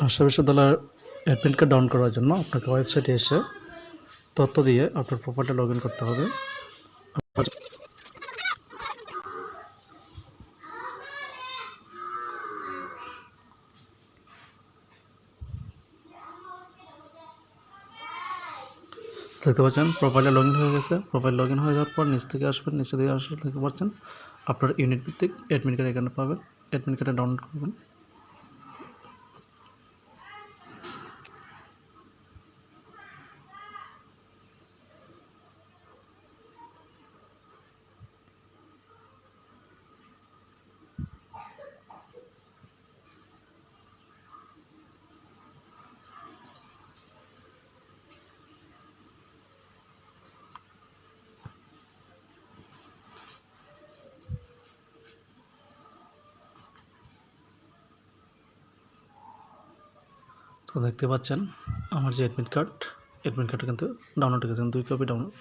রাজশাহী বিশ্ববিদ্যালয়ের admit card down করার জন্য আপনাকে ওয়েবসাইটে এসে তথ্য দিয়ে আপনার প্রোফাইলটা লগ করতে হবে। দেখতে পাচ্ছেন প্রোফাইলে লগ হয়ে গেছে। প্রোফাইল লগ হয়ে যাওয়ার পর নিচ থেকে আসবেন, নিচে থেকে আসলে দেখতে পাচ্ছেন, আপনার ইউনিট ভিত্তিক অ্যাডমিট কার্ড এখানে পাবেন। অ্যাডমিট কার্ডে ডাউনলোড করবেন। তো দেখতে পাচ্ছেন আমার যে অ্যাডমিট কার্ড অ্যাডমিট কার্ডটা কিন্তু ডাউনলোড হয়ে গেছে দুই কপি ডাউনলোড